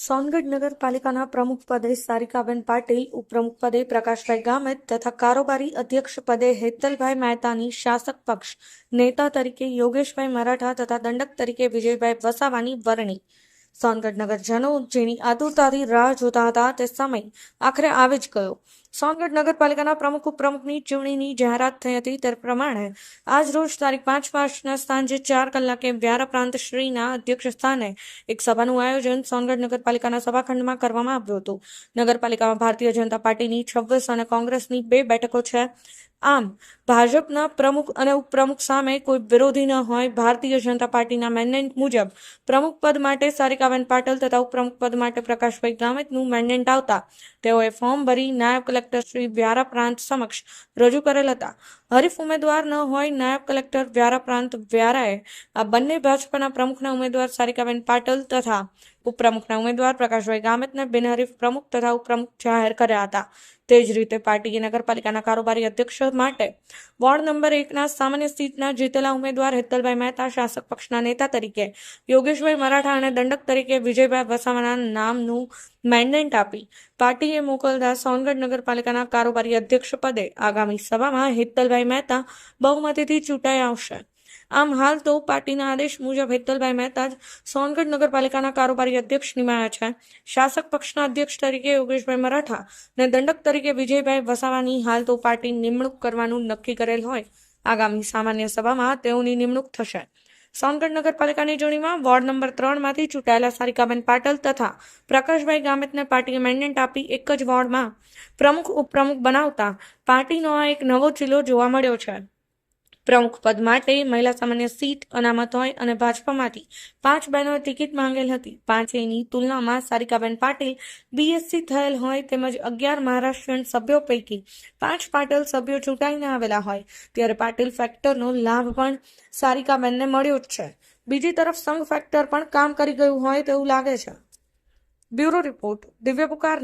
સોનગઢ નગરપાલિકાના પ્રમુખ પદે સારિકાબેન પાટીલ ઉપપ્રમુખ પદે પ્રકાશભાઈ ગામિત તથા કારોબારી અધ્યક્ષ પદે હેતલભાઈ મહેતાની શાસક પક્ષ. નેતા તરીકે યોગેશભાઈ મરાઠા તથા દંડક તરીકે વિજયભાઈ વસાવાની વરણી. સોનગઢ નગરજનો જેની આતુરતાથી રાહ જોતા હતા તે સમય આખરે આવી જ ગયો. સોનગઢ નગરપાલિકાના પ્રમુખ ઉપપ્રમુખની ચૂંટણીની જાહેરાત થઈ હતી તે પ્રમાણે આજ રોજ તારીખ પાંચ માર્ચના સાંજે ચાર કલાકે વ્યારા પ્રાંત શ્રીના અધ્યક્ષ સ્થાને એક સભાનું આયોજન સોનગઢ નગરપાલિકાના સભાખંડમાં કરવામાં આવ્યું હતું. નગરપાલિકામાં ભારતીય જનતા પાર્ટીની છવ્વીસ અને કોંગ્રેસની બે બેઠકો છે. આમ, ભાજપના પ્રમુખ અને ઉપપ્રમુખ સામે કોઈ વિરોધી ન હોય, ભારતીય જનતા પાર્ટીના મેન્ડેટ મુજબ પ્રમુખ પદ માટે સારિકાબેન પાટલ તથા ઉપપ્રમુખ પદ માટે પ્રકાશભાઈ ગામિતનું મેન્ડેટ આવતા, તેઓએ ફોર્મ ભરી નાયબ કલેક્ટર શ્રી વ્યારા પ્રાંત સમક્ષ રજૂ કરેલ હતા. હરીફ ઉમેદવાર ન હોય, નાયબ કલેક્ટર વ્યારા પ્રાંત વ્યારાએ આ બંને ભાજપના પ્રમુખના ઉમેદવાર સારિકાબેન પાટલ તથા ઉપપ્રમુખના ઉમેદવાર પ્રકાશભાઈ ગામિતને બિનહરીફ પ્રમુખ તથા ઉપપ્રમુખ જાહેર કર્યા હતા. તે જ રીતે પાર્ટીએ નગરપાલિકાના કારોબારી અધ્યક્ષ માટે વોર્ડ નંબર એકના સામાન્ય સીટના જીતેલા ઉમેદવાર હેતલભાઈ મહેતા શાસક પક્ષના નેતા તરીકે, યોગેશભાઈ મરાઠા અને દંડક તરીકે વિજયભાઈ વસાવાના નામનું મેન્ડેટ આપી પાર્ટીએ મોકલતા સોનગઢ નગરપાલિકાના કારોબારી અધ્યક્ષ પદે આગામી સભામાં હેતલભાઈ મહેતા બહુમતીથી ચૂંટાઈ આવશે. આમ હાલ તો પાર્ટીના આદેશ મુજબ હેતલભાઈ મહેતા જ સોનગઢ નગરપાલિકાના કારોબારી અધ્યક્ષ નિમાયા છે. શાસક પક્ષના અધ્યક્ષ તરીકે યોગેશભાઈ મરાઠા અને દંડક તરીકે વિજયભાઈ વસાવાની હાલ તો પાર્ટી નિમણૂક કરવાનું નક્કી કરેલ હોય. આગામી સામાન્ય સભામાં તેઓની નિમણૂક થશે. સોનગઢ નગરપાલિકાની ચૂંટણીમાં વોર્ડ નંબર ત્રણમાંથી ચૂંટાયેલા સારિકાબેન પાટલ તથા પ્રકાશભાઈ ગામિતને પાર્ટીએ મેન્ડેટ આપી એક જ વોર્ડમાં પ્રમુખ ઉપપ્રમુખ બનાવતા પાર્ટીનો આ એક નવો ચીલો જોવા મળ્યો છે. પ્રમુખ પદ માટે મહિલા સામાન્ય સીટ, અનામત હોય અને ભાજપામાંથી પાંચ બહેનોએ ટિકિટ માંગેલ હતી. પાંચેયની તુલનામાં સારિકાબેન પાટીલ બીએસસી થયેલ હોય તેમજ અગિયાર મહારાષ્ટ્રીયન સભ્યો પૈકી પાંચ પાટીલ સભ્યો ચૂંટાઈને આવેલા હોય. ત્યારે પાટીલ ફેક્ટરનો લાભ પણ સારિકાબેનને મળ્યો જ છે. બીજી તરફ સંઘ ફેક્ટર પણ કામ કરી ગયું હોય તેવું લાગે છે. બ્યુરો રિપોર્ટ, દિવ્ય પુકાર